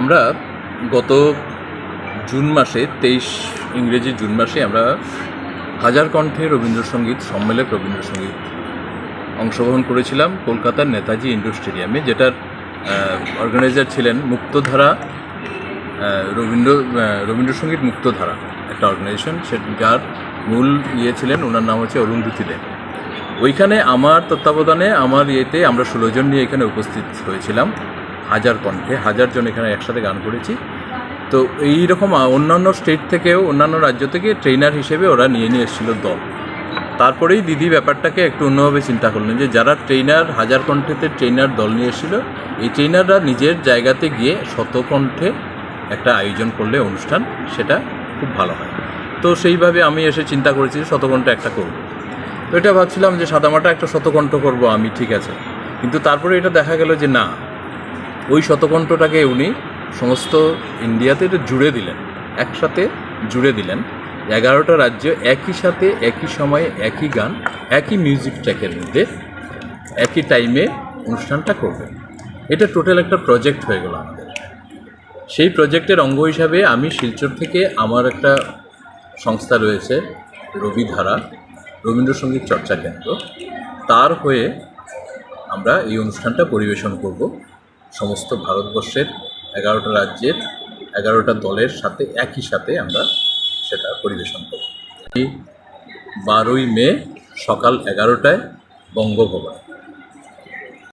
আমরা গত জুন মাসে, তেইশ ইংরেজি জুন মাসে আমরা হাজার কণ্ঠে রবীন্দ্রসঙ্গীত সম্মেলক রবীন্দ্রসঙ্গীত অংশগ্রহণ করেছিলাম কলকাতার নেতাজি ইন্ডোর স্টেডিয়ামে, যেটার অর্গানাইজার ছিলেন মুক্তধারা রবীন্দ্র রবীন্দ্রসঙ্গীত মুক্তধারা একটা অর্গানাইজেশন সে যার মূল ইয়ে ছিলেন, ওনার নাম হচ্ছে অরুন্ধতী দেব। ওইখানে আমার তত্ত্বাবধানে, আমার ইয়েতে আমরা ষোলো জন নিয়ে এখানে উপস্থিত হয়েছিলাম। হাজার কণ্ঠে, হাজার জন এখানে একসাথে গান করেছি। তো এই রকম অন্যান্য স্টেট থেকেও, অন্যান্য রাজ্য থেকে ট্রেনার হিসেবে ওরা নিয়ে নিয়ে এসেছিল দল। তারপরেই দিদি ব্যাপারটাকে একটু অন্যভাবে চিন্তা করলেন যে, যারা ট্রেনার হাজার কণ্ঠেতে ট্রেনার দল নিয়ে এসেছিল, এই ট্রেনাররা নিজের জায়গাতে গিয়ে শতকণ্ঠে একটা আয়োজন করলে অনুষ্ঠান, সেটা খুব ভালো হয়। তো সেইভাবে আমি এসে চিন্তা করেছি শতকণ্ঠ একটা করব। তো এটা ভাবছিলাম যে, সাদামাটা একটা শতকণ্ঠ করব আমি, ঠিক আছে। কিন্তু তারপরে এটা দেখা গেল যে, না ওই শতকণ্ঠটাকে উনি সমস্ত ইন্ডিয়াতে এটা জুড়ে দিলেন, একসাথে জুড়ে দিলেন। এগারোটা রাজ্য একই সাথে, একই সময়ে, একই গান, একই মিউজিক ট্র্যাকের মধ্যে, একই টাইমে অনুষ্ঠানটা করবেন এটা টোটাল একটা প্রজেক্ট হয়ে গেল আমাদের। সেই প্রজেক্টের অঙ্গ হিসাবে আমি শিলচর থেকে আমার একটা সংস্থা রয়েছে, রবিধারা, রবীন্দ্রসঙ্গীত চর্চা কেন্দ্র। তার হয়ে আমরা এই অনুষ্ঠানটা পরিবেশন করব। সমস্ত ভারতবর্ষের এগারোটা রাজ্যের এগারোটা দলের সাথে একই সাথে আমরা সেটা পরিবেশন করব। বারোই মে সকাল এগারোটায় বঙ্গভবন।